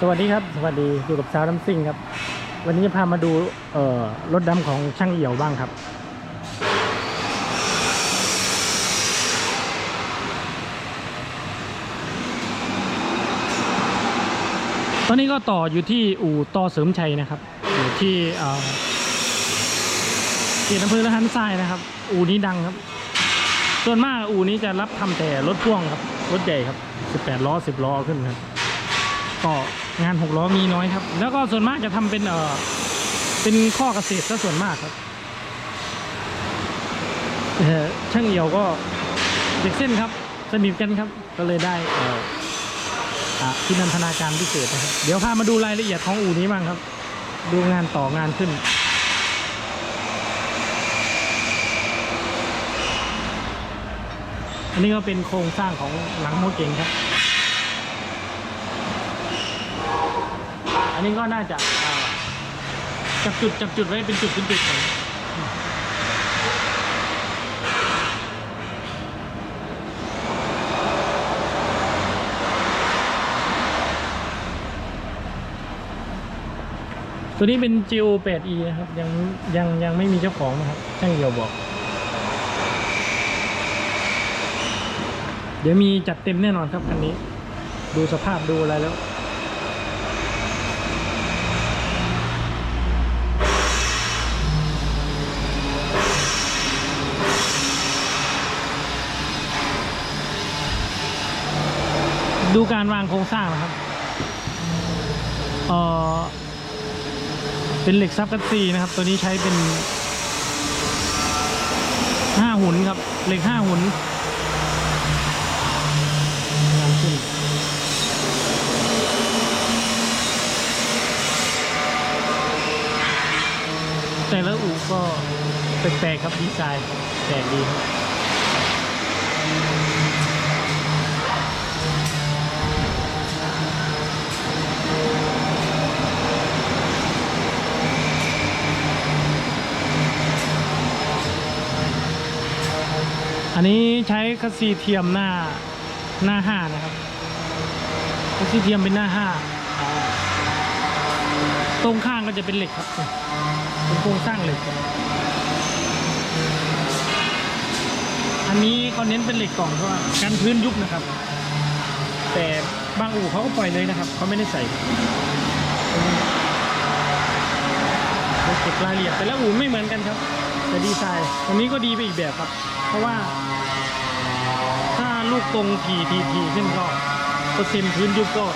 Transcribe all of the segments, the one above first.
สวัสดีครับ สวัสดีอยู่กับสาวน้ำซิ่งครับ วันนี้จะพามาดูเอ่อรถดำของช่างเอี่ยวบ้างครับ ตอนนี้ก็ต่ออยู่ที่อู่ต่อเสริมชัยนะครับอยู่ที่เอ่อเขตอำเภอละหันทรายนะครับ อู่นี้ดังครับ ส่วนมากอู่นี้จะรับทำแต่รถพ่วงครับรถใหญ่ครับ 18 ล้อ 10 ล้อขึ้นครับ ก็งานหกล้อมีน้อยครับ แล้วก็ส่วนมากจะทำเป็นเออเป็นข้อเกษตรซะส่วนมากครับเออช่างเอี่ยวก็เด็กเส้นครับ สนิทกันครับ ก็เลยได้เอออะที่นันทนาการพิเศษนะครับ เดี๋ยวพามาดูรายละเอียดของอู่นี้บ้างครับ ดูงานต่องานขึ้น อันนี้ก็เป็นโครงสร้างของหลังโมเก่งครับ อันนี้ก็น่าจะจับจุดจับจุดไว้เป็นจุดเป็นจุดก่อนตัวนี้เป็น Geo 8e นะครับ ยังยังยังไม่มีเจ้าของนะครับช่างเดียวบอก เดี๋ยวมีจัดเต็มแน่นอนครับคันนี้ ดูสภาพดูอะไรแล้ว ดูการวางโครงสร้างนะครับเออเป็นเหล็กซับกัตซีนะครับ ตัวนี้ใช้เป็นห้าหุ่นครับ เหล็กห้าหุ่นงานขึ้นแต่ละอู่ก็แปลกๆครับดีไซน์แปลกดีครับ อันนี้ใช้คัสซีเทียมหน้าหน้าห้านะครับคัสซีเทียมเป็นหน้าห้าตรงข้างก็จะเป็นเหล็กครับเป็นโครงสร้างเหล็กครับอันนี้เขาเน้นเป็นเหล็กกล่องเพราะว่ากันพื้นยุบนะครับ แต่บางอู่เขาก็ปล่อยเลยนะครับเขาไม่ได้ใส่เก็บรายละเอียดแต่ละอู่ไม่เหมือนกันครับ แต่ดีไซน์ตรงนี้ก็ดีไปอีกแบบครับ เพราะว่า ลูกตรงทีทีทีขึ้นก็เปอร์เซ็นต์พื้นยุบก็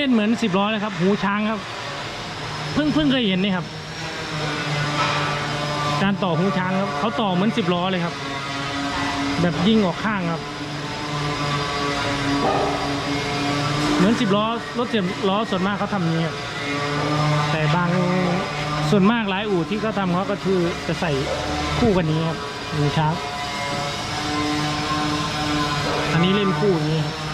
เล่นเหมือนสิบล้อเลยครับ หูช้างครับ เพิ่งเพิ่งเคยเห็นนี่ครับ การต่อหูช้างครับเขาต่อเหมือนสิบล้อเลยครับ แบบยิงออกข้างครับ เหมือนสิบล้อรถเสิบล้อส่วนมากเขาทำนี้ครับแต่บางส่วนมากหลายอู่ที่เขาทำเขาก็คือจะใส่คู่กันนี้ครับหูช้างอันนี้เล่นคู่นี้ครับ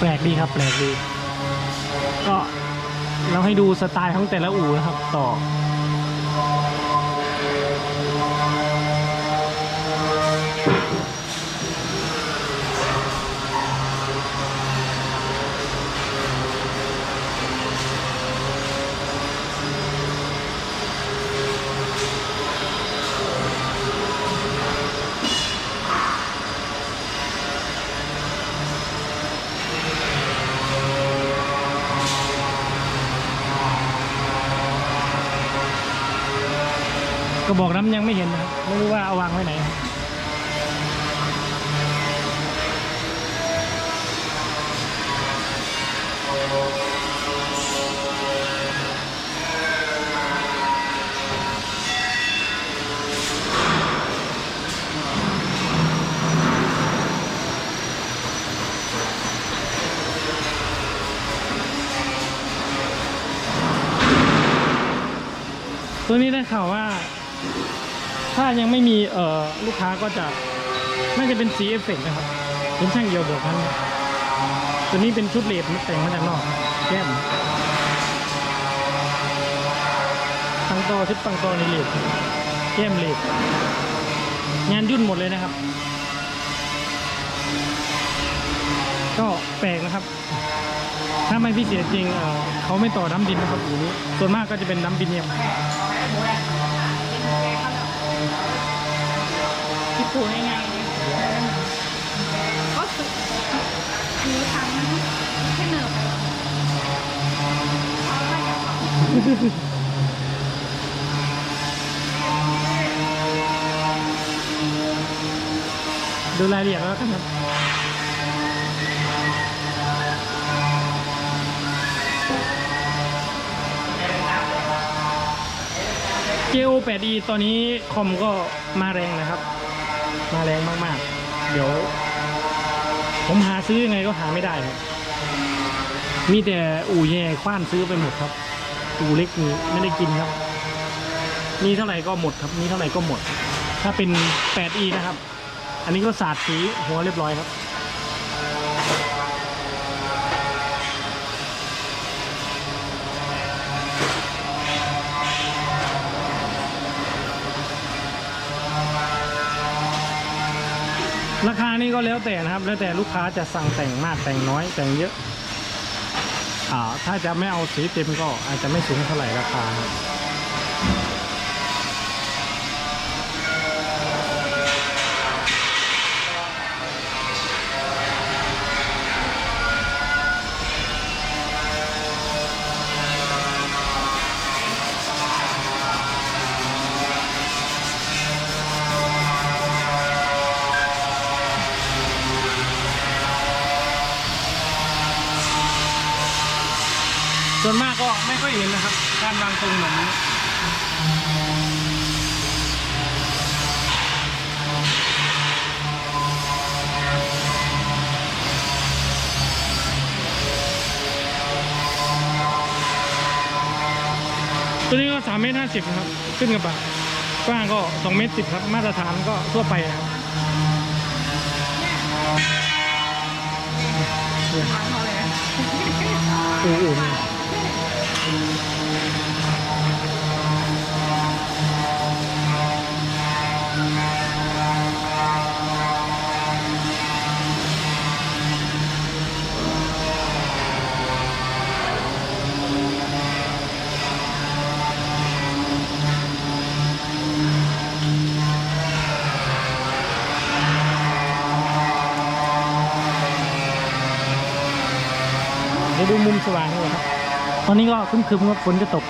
แปลกดีครับ แปลกดี ก็เราให้ดูสไตล์ของแต่ละอู่นะครับ ต่อ กระบอกน้ำยังไม่เห็นนะไม่รู้ว่าเอาวางไว้ไหนตัวนี้ได้ข่าวว่า ถ้ายังไม่มีเอ่อลูกค้าก็จะน่าจะเป็นสีเอฟเฟกต์นะครับ เป็นช่างเดียวบอกนั้นตัวนี้เป็นชุดเลดแต่งมาจากนอกแก้มตั้งตอชุดตั้งตอในเลดแก้มเลดงานยุ่นหมดเลยนะครับ ก็แปลกนะครับ ถ้าไม่พิเศษจริงเเขาไม่ต่อน้ำดินนะครับส่วนมากก็จะเป็นน้ำดินเนี่ยม คิด ถูง่ายๆเลยก็คือคือทำแค่เหนิบเอาไปกับเขาดูรายละเอียดแล้วกันครับเจโอ 8e ตอนนี้คอมก็มาแรงนะครับ มาแรงมากๆ เดี๋ยว ผมหาซื้อยังไงก็หาไม่ได้ครับมีแต่อู่แย่คว้านซื้อไปหมดครับ อู่เล็กนี่ไม่ได้กินครับมีเท่าไหร่ก็หมดครับมีเท่าไหร่ก็หมด ถ้าเป็น 8e นะครับ อันนี้ก็สาดสีหัวเรียบร้อยครับ แล้วแต่นะครับ แล้วแต่ลูกค้าจะสั่งแต่งมากแต่งน้อยแต่งเยอะอ่าถ้าจะไม่เอาสีเต็มก็อาจจะไม่สูงเท่าไหร่ราคาครับ ส่วนมากก็ไม่ค่อยเห็นนะครับ การวางตรงแบบนี้ตัวนี้ก็สามเมตรห้าสิบนะครับ ขึ้นกระบะกว้างก็สองเมตรสิบครับ มาตรฐานก็ทั่วไปนะครับทำเขาเลยอู่อู่ ดี๋ยวดูมุมสว่างด้วยครับ ตอนนี้ก็ครึมๆครับฝนจะตก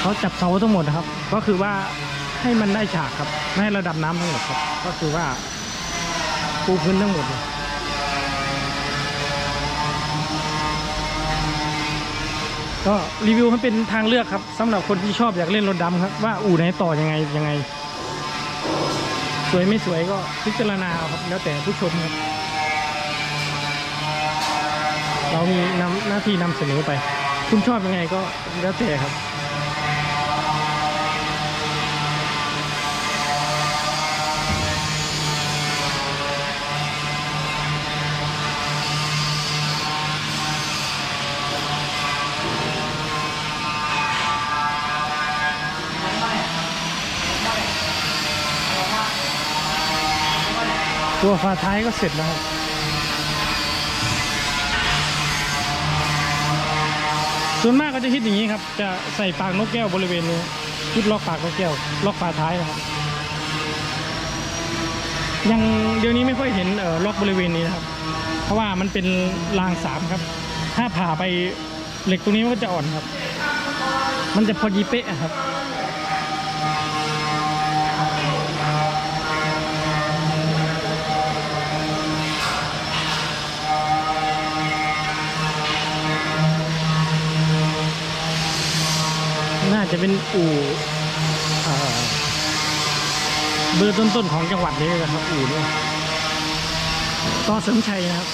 เขาจับเสาทั้งหมดนะครับ ก็คือว่าให้มันได้ฉากครับ ไม่ให้ระดับน้ำทั้งหมดครับ ก็คือว่าปูพื้นทั้งหมดเลยก็รีวิวให้เป็นทางเลือกครับสำหรับคนที่ชอบอยากเล่นรถดำครับ ว่าอู่ไหนต่อยังไงยังไง สวยไม่สวยก็พิจารณาครับแล้วแต่ผู้ชมครับ เรามีนำหน้าที่นำเสนอไป คุณชอบยังไงก็แล้วแต่ครับ ตัวฝาท้ายก็เสร็จแล้วครับส่วนมากก็จะคิดอย่างนี้ครับ จะใส่ปากนกแก้วบริเวณนี้คิดล็อกปากนกแก้ว ล็อกฝาท้ายนะครับยังเดี๋ยวนี้ไม่ค่อยเห็นเออล็อกบริเวณนี้นะครับ เพราะว่ามันเป็นรางสามครับ ถ้าผ่าไปเหล็กตรงนี้มันก็จะอ่อนครับ มันจะพอดีเป๊ะครับ จจะเป็นอู่เบอร์ต้นๆของจังหวัดเลยนะครับ อู่นี่ต่อเสริมชัยนะครับ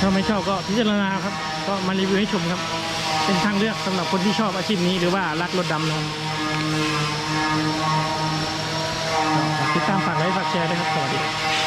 ถ้าไม่ชอบก็พิจารณาครับ ก็มารีวิวให้ชมครับ เป็นทางเลือกสำหรับคนที่ชอบอาชีพนี้หรือว่ารักรถดำนะครับ ก็ฝากติดต